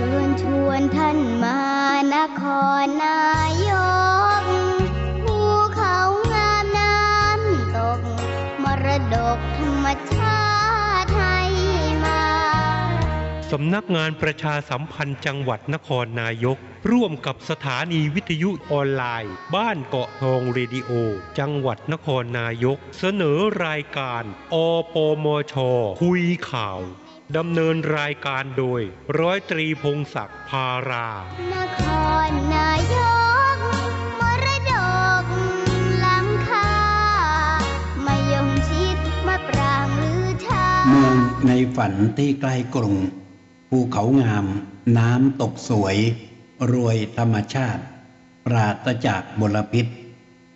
ชิญชวนท่านมานครนายกภูเขางามน้ำตก มรดกธรรมชาติไทยมาสำนักงานประชาสัมพันธ์จังหวัดนครนายก ร่วมกับสถานีวิทยุออนไลน์ บ้านเกาะทองเรดิโอ จังหวัดนครนายก เสนอรายการ อปมช คุยข่าว ดำเนินรายการโดยร้อยตรีพงศักดิ์พารา นครนายก มรดกล้ำค่ามายงชิดมาปรางหรือชาเมืองในฝันที่ใกล้กรุง ภูเขางาม น้ำตกสวย รวยธรรมชาติ ปราศจากมลพิษ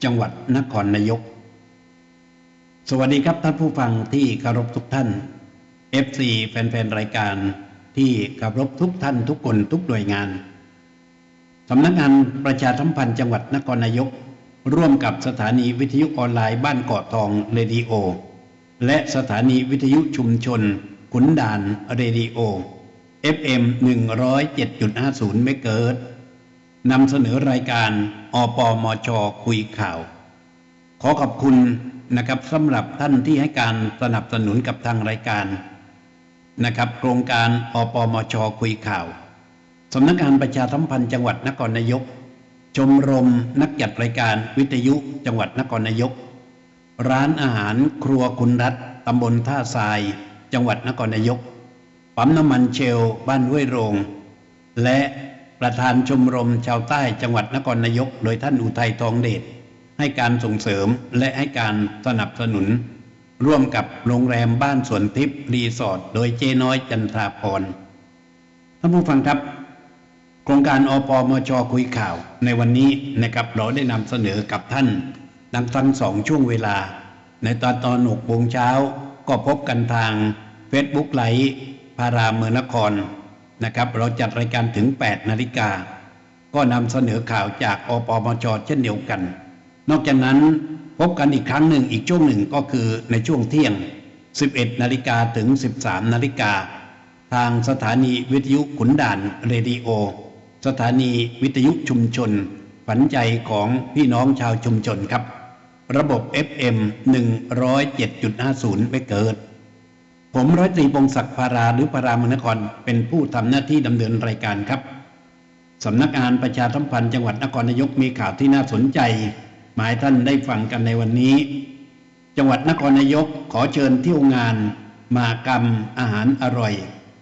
จังหวัดนครนายก สวัสดีครับท่านผู้ฟังที่เคารพทุกท่าน FC แฟนๆ รายการที่เคารพทุกท่านทุกคนทุกหน่วยงานสำนักงานประชาสัมพันธ์จังหวัดนครนายก ร่วมกับสถานีวิทยุออนไลน์บ้านเกาะทองเรดิโอ และสถานีวิทยุชุมชน ขุนด่านเรดิโอ FM 107.50เมกะเฮิรตซ์นำเสนอรายการอปมชคุยข่าว ขอขอบคุณนะครับสำหรับท่านที่ให้การสนับสนุนกับทางรายการ นะครับ โครงการอปมชคุยข่าวสำนักงานประชาสัมพันธ์จังหวัดนครนายก ชมรมนักจัดรายการวิทยุจังหวัดนครนายก ร้านอาหารครัวคุณรัฐตำบลท่าทราย จังหวัดนครนายก ปั๊มน้ำมันเชล บ้านห้วยโรง และประธานชมรมชาวใต้จังหวัดนครนายก โดยท่านอุทัยทองเดชให้การส่งเสริมและให้การสนับสนุน ร่วมกับโรงแรมบ้านสวนทิพย์รีสอร์ทโดยเจน้อยจันทราพรท่านผู้ฟังครับ โครงการอปมชคุยข่าว ในวันนี้นะครับเราได้นำเสนอกับท่านดังทั้งสองช่วงเวลา ในตอนตอนหกโมงเช้าก็พบกันทาง Facebook ไลฟ์พาราเมืองนครนะครับ เราจัดรายการถึง 8 นาฬิกา ก็นำเสนอข่าวจากอปมชเช่นเดียวกัน นอกจากนั้น พบกันอีกครั้งหนึ่งอีกช่วงหนึ่งก็คือในช่วงเที่ยง 11 นาฬิกาถึง 13 นาฬิกา ทางสถานีวิทยุขุนด่านเรดิโอ สถานีวิทยุชุมชน ฝันใจของพี่น้องชาวชุมชนครับ ระบบ FM 107.50เมกะเฮิรตซ์ผมร้อยตรีพงศักดิ์พาราหรือพารามนครเป็นผู้ทำหน้าที่ดำเนินรายการครับสำนักงานประชาสัมพันธ์จังหวัดนครนายกมีข่าวที่น่าสนใจ หมายท่านได้ฟังกันในวันนี้ จังหวัดนครนายกขอเชิญเที่ยวงาน มากรรมอาหารอร่อย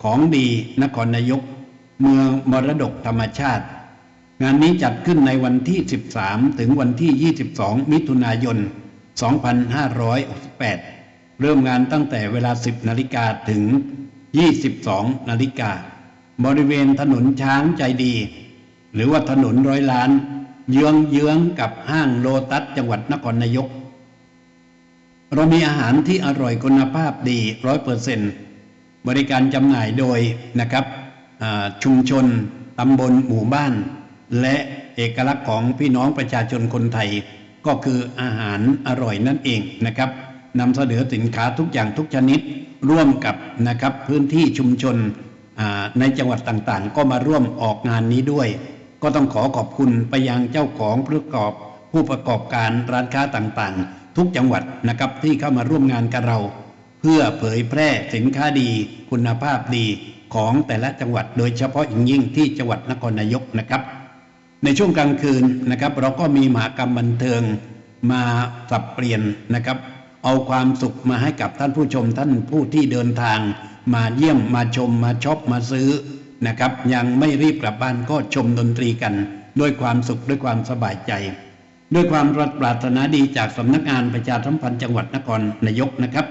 ของดีนครนายก เมืองมรดกธรรมชาติ งานนี้จัดขึ้นในวันที่ 13 ถึงวันที่ 22 มิถุนายน 2568 เริ่มงานตั้งแต่เวลา 10 นาฬิกาถึง 22 นาฬิกา บริเวณถนนช้างใจดี หรือว่าถนนร้อยล้าน เยื้องเยื้องกับห้างโลตัสจังหวัดนครนายก เรามีอาหารที่อร่อยคุณภาพดีร้อยเปอร์เซนบริการจำหน่ายโดยนะครับชุมชนตำบลหมู่บ้าน และเอกลักษณ์ของพี่น้องประชาชนคนไทย ก็คืออาหารอร่อยนั่นเองนะครับนำเสนอสินค้าทุกอย่างทุกชนิดร่วมกับนะครับพื้นที่ชุมชนในจังหวัดต่างๆ ก็มาร่วมออกงานนี้ด้วย ก็ต้องขอขอบคุณไปยังเจ้าของผู้ประกอบผู้ประกอบการร้านค้าต่างๆ ทุกจังหวัดนะครับที่เข้ามาร่วมงานกับเรา เพื่อเผยแพร่สินค้าดี คุณภาพดีของแต่ละจังหวัด โดยเฉพาะอย่างยิ่งที่จังหวัดนครนายกนะครับ ในช่วงกลางคืนนะครับ เราก็มีมหากรรมบันเทิงมาสับเปลี่ยนนะครับ เอาความสุขมาให้กับท่านผู้ชมท่านผู้ที่เดินทาง มาเยี่ยมมาชมมาช็อปมาซื้อ นะครับ ยังไม่รีบกลับบ้านก็ชมดนตรีกัน ด้วยความสุขด้วยความสบายใจ ด้วยความรัปรารถนาดีจากสำนักงานประชาสัมพันธ์จังหวัดนครนายกนะครับ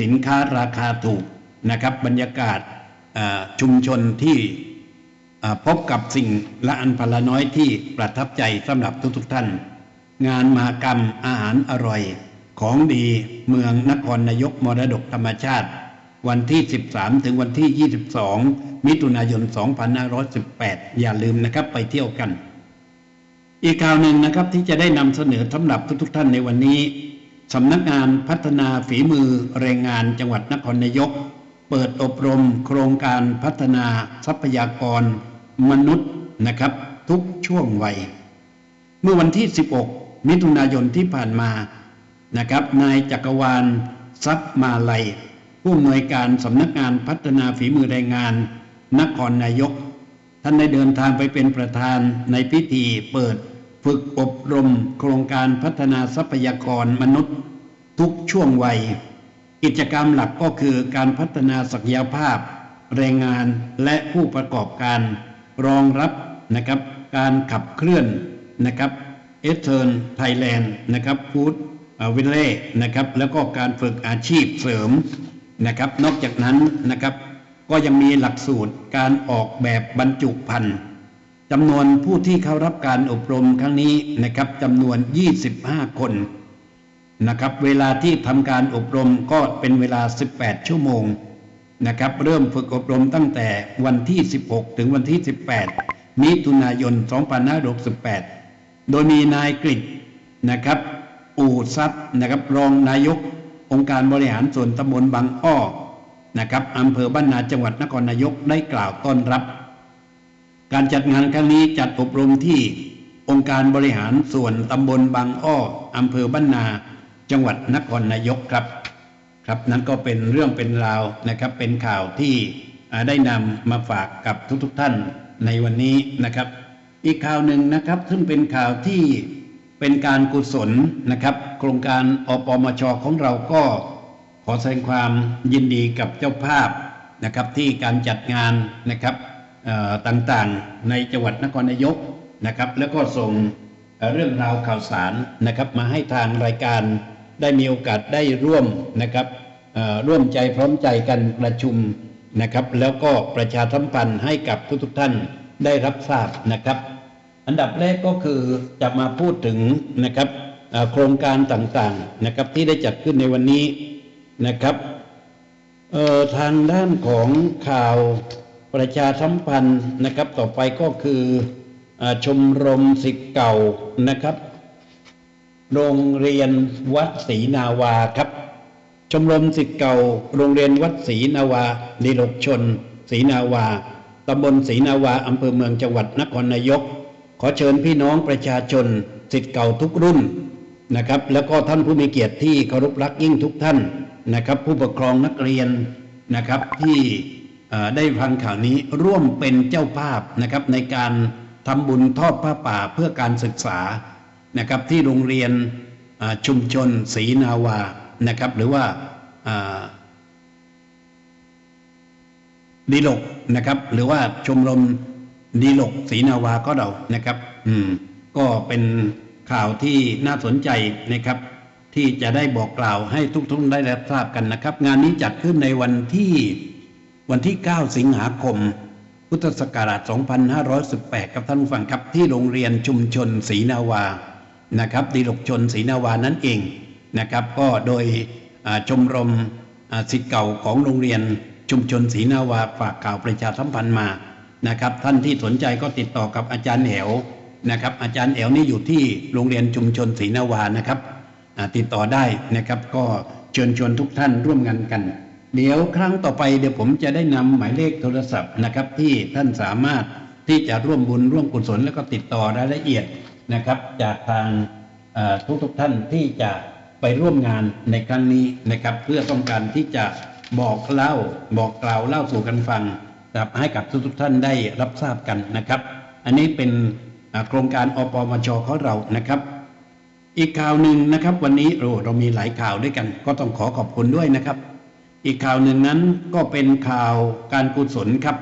สินค้าราคาถูกนะครับ บรรยากาศชุมชนที่พบกับสิ่งละอันพละน้อยที่ประทับใจสำหรับทุกๆท่าน งานมหากรรมอาหารอร่อย ของดีเมืองนครนายกมรดกธรรมชาติ วันที่ 13 ถึงวันที่ 22 มิถุนายน 2518 อย่าลืมนะครับไปเที่ยวกัน อีกข่าวหนึ่งนะครับที่จะได้นำเสนอสำหรับทุกๆท่านในวันนี้สำนักงานพัฒนาฝีมือแรงงานจังหวัดนครนายก เปิดอบรมโครงการพัฒนาทรัพยากร มนุษย์นะครับ ทุกช่วงวัย เมื่อวันที่ 16 มิถุนายนที่ผ่านมานะครับนายจักรวาลทรัพย์มาลัย ผู้อำนวยการสำนักงานพัฒนาฝีมือแรงงาน นครนายก ท่านได้เดินทางไปเป็นประธานในพิธีเปิดฝึกอบรมโครงการพัฒนาทรัพยากรมนุษย์ ทุกช่วงวัย กิจกรรมหลักก็คือการพัฒนาศักยภาพ แรงงานและผู้ประกอบการรองรับนะครับการขับเคลื่อนนะครับเอเทิร์นไทยแลนด์นะครับฟู้ดวิลเล่นะครับแล้วก็การฝึกอาชีพเสริม นะครับ นอกจากนั้นนะครับ ก็ยังมีหลักสูตรการออกแบบบรรจุภัณฑ์จำนวนผู้ที่เข้ารับการอบรมครั้งนี้นะครับจำนวน 25 คนนะครับ เวลาที่ทำการอบรมก็เป็นเวลา 18 ชั่วโมงนะครับ เริ่มฝึกอบรมตั้งแต่วันที่ 16 ถึงวันที่ 18 มิถุนายน 2568 โดยมีนายกฤษนะครับ อู่ทรัพย์นะครับ รองนายก องค์การบริหารส่วนตำบลบางอ้อนะครับอำเภอบ้านนาจังหวัดนครนายกได้กล่าวต้อนรับ การจัดงานครั้งนี้จัดอบรมที่องค์การบริหารส่วนตำบลบางอ้ออำเภอบ้านนาจังหวัดนครนายกครับ ครับนั้นก็เป็นเรื่องเป็นราวนะครับ เป็นข่าวที่ได้นำมาฝากกับทุกๆทท่านในวันนี้นะครับ อีกข่าวหนึ่งนะครับ ซึ่งเป็นข่าวที่ เป็นการกุศลนะครับ โครงการอปมชของเราก็ขอแสดงความยินดีกับเจ้าภาพนะครับที่การจัดงานนะครับต่างๆในจังหวัดนครนายกนะครับ แล้วก็ส่งเรื่องราวข่าวสารนะครับมาให้ทางรายการได้มีโอกาสได้ร่วมนะครับร่วมใจพร้อมใจกันประชุมนะครับ แล้วก็ประชาสัมพันธ์ให้กับทุกๆท่านได้รับทราบนะครับ อันดับแรกก็คือจะมาพูดถึงนะครับโครงการต่างๆนะครับที่ได้จัดขึ้นในวันนี้นะครับทางด้านของข่าวประชาสัมพันธ์นะครับต่อไปก็คือเอ่อชมรมสิทธิ์เก่านะครับ โรงเรียนวัดศรีนาวาครับ ชมรมสิทธิ์เก่า โรงเรียนวัดศรีนาวาดิลกชนศรีนาวาตำบลศรีนาวาอำเภอเมืองจังหวัดนครนายก ขอเชิญพี่น้องประชาชนสิทธิ์เก่าทุกรุ่นนะครับ แล้วก็ท่านผู้มีเกียรติที่เคารพรักยิ่งทุกท่านนะครับ ผู้ปกครองนักเรียนนะครับที่ได้ฟังข่าวนี้ร่วมเป็นเจ้าภาพนะครับในการทำบุญทอดผ้าป่าเพื่อการศึกษานะครับที่โรงเรียนชุมชนศรีนาวานะครับ หรือว่าอ่าดีลกนะครับ หรือว่าชมรม ดีลกศรีนาวาก็เรานะครับ อืม ก็เป็นข่าวที่น่าสนใจนะครับ ที่จะได้บอกกล่าวให้ทุกท่านได้รับทราบกันนะครับ งานนี้จัดขึ้นในวันที่วันที่ 9 สิงหาคม พุทธศักราช 2518กับท่านผู้ฟังครับที่โรงเรียนชุมชนศรีนาวานะครับดีลกชนศรีนาวานั่นเองนะครับ ก็โดยชมรมสิทธิ์เก่าของโรงเรียนชุมชนศรีนาวาฝากข่าวประชาสัมพันธ์มา นะครับ ท่านที่สนใจก็ติดต่อกับอาจารย์แหวนะครับ อาจารย์แหวนี่อยู่ที่โรงเรียนชุมชนศรีนาวานะครับติดต่อได้นะครับ ก็เชิญชวนทุกท่านร่วมงานกัน เดี๋ยวครั้งต่อไปเดี๋ยวผมจะได้นำหมายเลขโทรศัพท์นะครับ ที่ท่านสามารถที่จะร่วมบุญร่วมกุศลแล้วก็ติดต่อรายละเอียดนะครับ จากทางทุกทุกท่านที่จะไปร่วมงานในครั้งนี้นะครับ เพื่อต้องการที่จะบอกเล่าบอกกล่าวเล่าสู่กันฟัง นะครับให้กับทุกทุกๆท่านได้รับทราบกันนะครับ อันนี้เป็นโครงการอปมชของเรานะครับ อีกข่าวหนึ่งนะครับ วันนี้โอ้เรามีหลายข่าวด้วยกัน ก็ต้องขอขอบคุณด้วยนะครับ อีกข่าวหนึ่งนั้นก็เป็นข่าวการกุศลครับ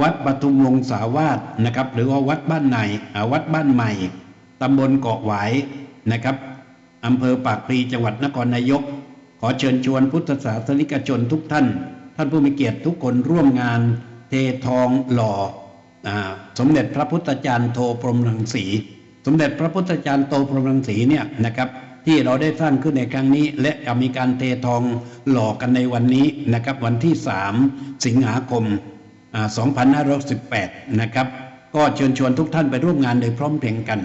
วัดปทุมวงศาวาสนะครับ หรือว่าวัดบ้านในอ่าวัดบ้านใหม่ตำบลเกาะหวายนะครับอำเภอปากพลีจังหวัดนครนายก ขอเชิญชวนพุทธศาสนิกชนทุกท่าน ท่านผู้มีเกียรติทุกคนร่วมงานเททองหล่ออสมเด็จพระพุทธจารย์โทพรมรังสี สมเด็จพระพุทธจารย์โตพรหมรังสีเนี่ยนะครับที่เราได้สร้างขึ้นในครั้งนี้ และจะมีการเททองหล่อกันในวันนี้นะครับวันที่ 3 สิงหาคมอ่า2518 นะครับ ก็เชิญชวนทุกท่านไปร่วมงานโดยพร้อมเพรียงกัน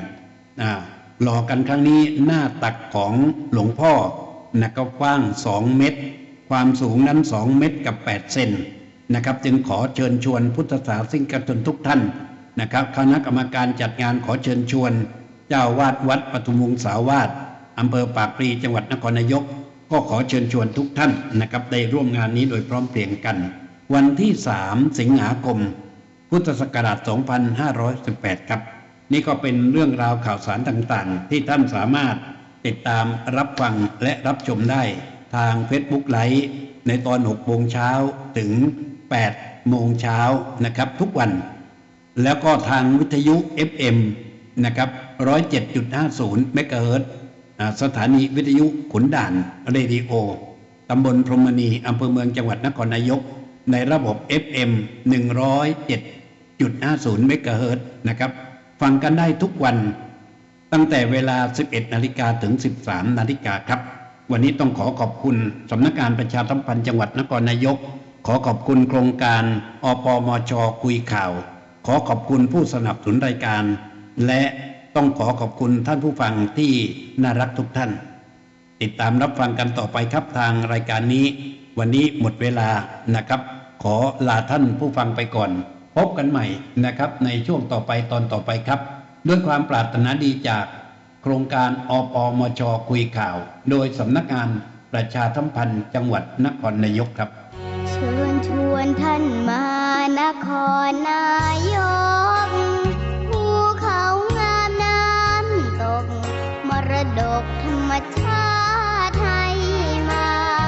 หล่อกันครั้งนี้หน้าตักของหลวงพ่อนะครับกว้าง 2 เมตร ความสูงนั้น 2 เมตรกับ 8 เซนนะครับ จึงขอเชิญชวนพุทธศาสนิกชนทุกท่านนะครับคณะกรรมการจัดงานขอเชิญชวน เจ้าวาดวัดปทุมวงศาวาสอำเภอปากพลีจังหวัดนครนายก ก็ขอเชิญชวนทุกท่านนะครับได้ร่วมงานนี้โดยพร้อมเพรียงกัน วันที่ 3 สิงหาคม พุทธศักราช 2518 ครับ นี่ก็เป็นเรื่องราวข่าวสารต่างๆ ที่ท่านสามารถติดตามรับฟังและรับชมได้ ทาง Facebook ไลฟ์ในตอน6โมงเช้าถึง8โมงเช้านะครับทุกวัน แล้วก็ทางวิทยุ FM นะครับ107.50เมกะเฮิรตซ์อ่าสถานีวิทยุขุนด่านเรดิโอตำบลพรหมณีอำเภอเมืองจังหวัดนครนายก ในระบบ FM 107.50เมกะเฮิรตนะครับ ฟังกันได้ทุกวันตั้งแต่เวลา 11 นาฬิกาถึง 13 นาฬิกาครับ วันนี้ต้องขอขอบคุณสำนักงานประชาสัมพันธ์จังหวัดนครนายก ขอขอบคุณโครงการอปมชคุยข่าว ขอขอบคุณผู้สนับสนุนรายการ และต้องขอขอบคุณท่านผู้ฟังที่น่ารักทุกท่าน ติดตามรับฟังกันต่อไปครับทางรายการนี้ วันนี้หมดเวลานะครับ ขอลาท่านผู้ฟังไปก่อน พบกันใหม่นะครับในช่วงต่อไปตอนต่อไปครับ ด้วยความปรารถนาดีจาก ครงการอปอมชคุยข่าว โดยสำนักงานประชาสัมพันธ์จังหวัดนครนายกครับ เชิญชวนท่านมานครนายกภูเขางามน้ำตก มรดกธรรมชาติ